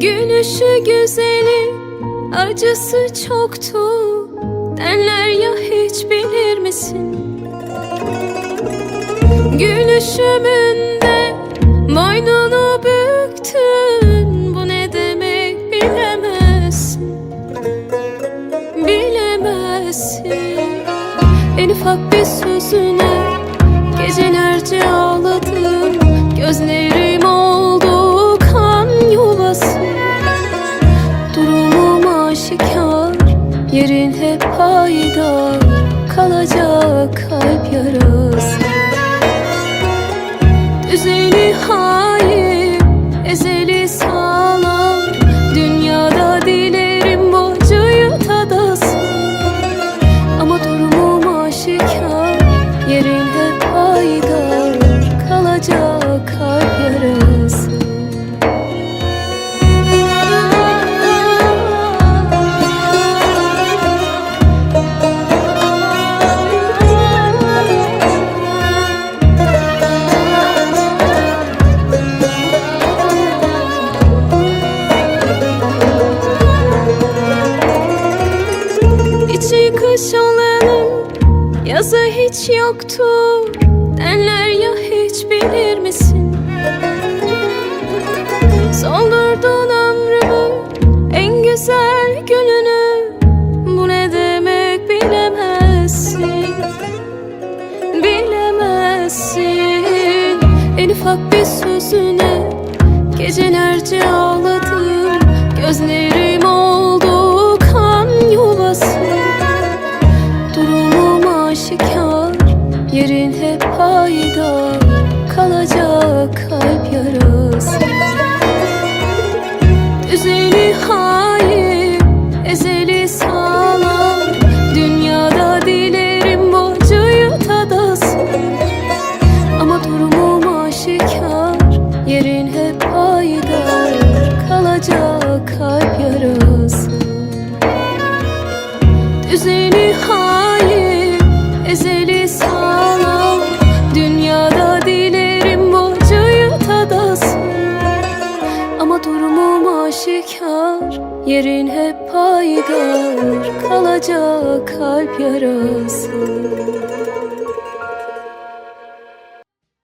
Gülüşü güzeli acısı çoktu. Derler ya hiç bilir misin? Gülüşümün de boynunu büktün. Bu ne demek bilemezsin. Bilemezsin. En ufak bir sözüne Gecelerce Yerin hep payidar Olanın yazı hiç yoktu. Derler ya hiç bilir misin? Soldurdun ömrümü en güzel gününü. Bu ne demek bilemezsin. Bilemezsin. En ufak bir sözüne Gecelerce ağladım. Gözlerim aşikar Yerin hep payidar Kalacak kalp yarası